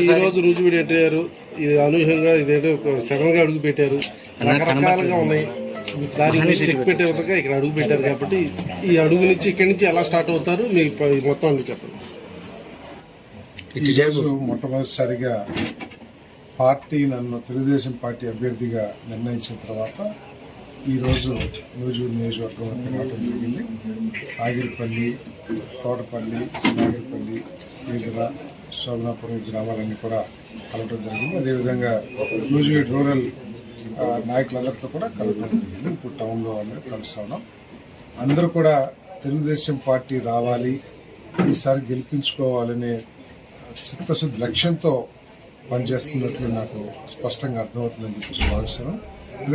ఈ రోజు రుజువుడు పెట్టారు ఇది అనూహ్యంగా ఇదేంటో ఒక సడన్గా అడుగు పెట్టారు. రకరకాలుగా ఉన్నాయి. దాని గురించి చెక్ పెట్టే విధంగా ఇక్కడ అడుగు పెట్టారు కాబట్టి ఈ అడుగు నుంచి ఇక్కడి నుంచి ఎలా స్టార్ట్ అవుతారు? మీ మొత్తం అడుగు చెప్పండి. ఈరోజు మొట్టమొదటిసారిగా పార్టీ నన్ను తెలుగుదేశం పార్టీ అభ్యర్థిగా నిర్ణయించిన తర్వాత ఈరోజు నూజూరు నియోజకవర్గం రావడం జరిగింది. ఆగిరిపల్లి తోటపల్లి చిన్నాగిరిపల్లి ఈదర శోభనాపురం గ్రామాలన్నీ కూడా కలవటం జరిగింది. అదేవిధంగా నూజివీడ్ రూరల్ నాయకులందరితో కూడా కలవడం జరిగింది. ఇప్పుడు టౌన్లో అందరూ కలుస్తా ఉన్నాం. అందరూ కూడా తెలుగుదేశం పార్టీ రావాలి ఈసారి గెలిపించుకోవాలనే చిత్తశుద్ధి లక్ష్యంతో పనిచేస్తున్నట్లు నాకు స్పష్టంగా అర్థమవుతుందని చెప్పేసి భావిస్తున్నాను.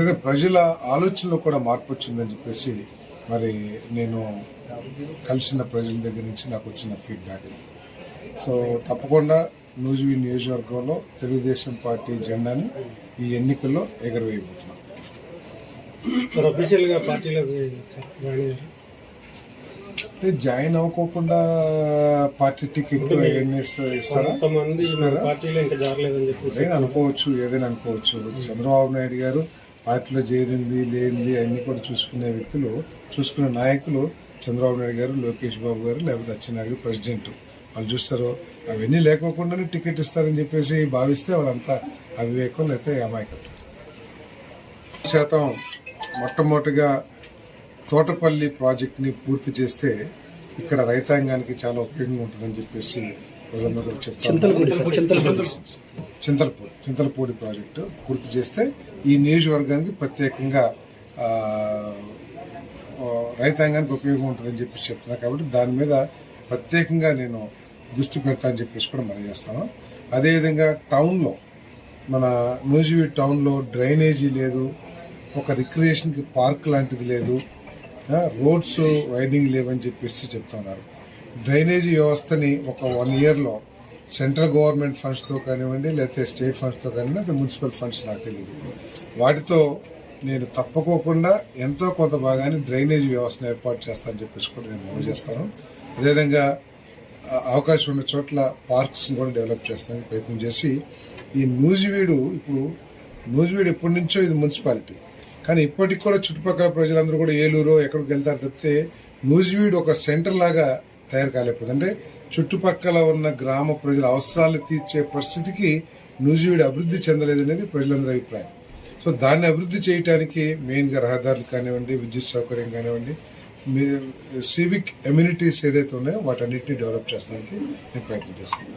అదే ప్రజల ఆలోచనలో కూడా మార్పు వచ్చిందని చెప్పేసి మరి నేను కలిసిన ప్రజల దగ్గర నుంచి నాకు వచ్చిన ఫీడ్బ్యాక్ సో తప్పకుండా నూజివీ నియోజకవర్గంలో తెలుగుదేశం పార్టీ జెండాని ఈ ఎన్నికల్లో ఎగరవేయబోతున్నాం. సార్ అఫీషియల్గా పార్టీలోకి జాయిన్ అవ్వకోకుండా పార్టీ టికెట్ ఇస్తారా? పార్టీలో ఇంకా జారలేదని అనుకోవచ్చు ఏదైనా అనుకోవచ్చు. చంద్రబాబు నాయుడు గారు పార్టీలో చేరింది లేనిది అన్ని కూడా చూసుకునే వ్యక్తులు చూసుకునే నాయకులు చంద్రబాబు నాయుడు గారు లోకేష్ బాబు గారు లేకపోతే అచ్చెన్నాయుడు గారు ప్రెసిడెంట్. వాళ్ళు చూస్తారు? అవన్నీ లేకోకుండానే టికెట్ ఇస్తారని చెప్పేసి భావిస్తే వాళ్ళంతా అవివేకం లేకపోతే అమాయకత్వం. శాతం మొట్టమొదటిగా తోటపల్లి ప్రాజెక్ట్ని పూర్తి చేస్తే ఇక్కడ రైతాంగానికి చాలా ఉపయోగంగా ఉంటుందని చెప్పేసి ప్రజలందరూ చెప్తారు. చింతలపూడి చింతలపూడి ప్రాజెక్టు పూర్తి చేస్తే ఈ నియోజకవర్గానికి ప్రత్యేకంగా రైతాంగానికి ఉపయోగం ఉంటుందని చెప్పేసి చెప్తున్నా కాబట్టి దాని మీద ప్రత్యేకంగా నేను దృష్టి పెడతా అని చెప్పేసి కూడా మనం చేస్తాను అదేవిధంగా టౌన్లో మన నూజివీ టౌన్లో డ్రైనేజీ లేదు ఒక రిక్రియేషన్కి పార్క్ లాంటిది లేదు రోడ్స్ వైడింగ్ లేవని చెప్పేసి చెప్తున్నారు. డ్రైనేజీ వ్యవస్థని ఒక వన్ ఇయర్లో సెంట్రల్ గవర్నమెంట్ ఫండ్స్తో కానివ్వండి లేకపోతే స్టేట్ ఫండ్స్తో కానివ్వండి లేకపోతే మున్సిపల్ ఫండ్స్ నాకు తెలియదు. వాటితో నేను తప్పకోకుండా ఎంతో కొంత భాగాన్ని డ్రైనేజీ వ్యవస్థను ఏర్పాటు చేస్తానని చెప్పేసి కూడా నేను మనవి చేస్తాను. అదేవిధంగా అవకాశం ఉన్న చోట్ల పార్క్స్ని కూడా డెవలప్ చేస్తానికి ప్రయత్నం చేసి ఈ నూజివీడు ఇప్పుడు నూజివీడు ఎప్పటి నుంచో ఇది మున్సిపాలిటీ. కానీ ఇప్పటికి కూడా చుట్టుపక్కల ప్రజలందరూ కూడా ఏలూరు ఎక్కడికి వెళ్తారు తప్పితే నూజివీడు ఒక సెంటర్ లాగా తయారు కాలేకపోతుంది అంటే చుట్టుపక్కల ఉన్న గ్రామ ప్రజల అవసరాలు తీర్చే పరిస్థితికి నూజివీడు అభివృద్ధి చెందలేదనేది ప్రజలందరి అభిప్రాయం. సో దాన్ని అభివృద్ధి చేయడానికి మెయిన్గా రహదారులు కానివ్వండి విద్యుత్ సౌకర్యం కానివ్వండి సివిక్ ఎమ్యూనిటీస్ ఏదైతే ఉన్నాయో వాటన్నిటిని డెవలప్ చేస్తానికి నేను ప్రయత్నం చేస్తాను.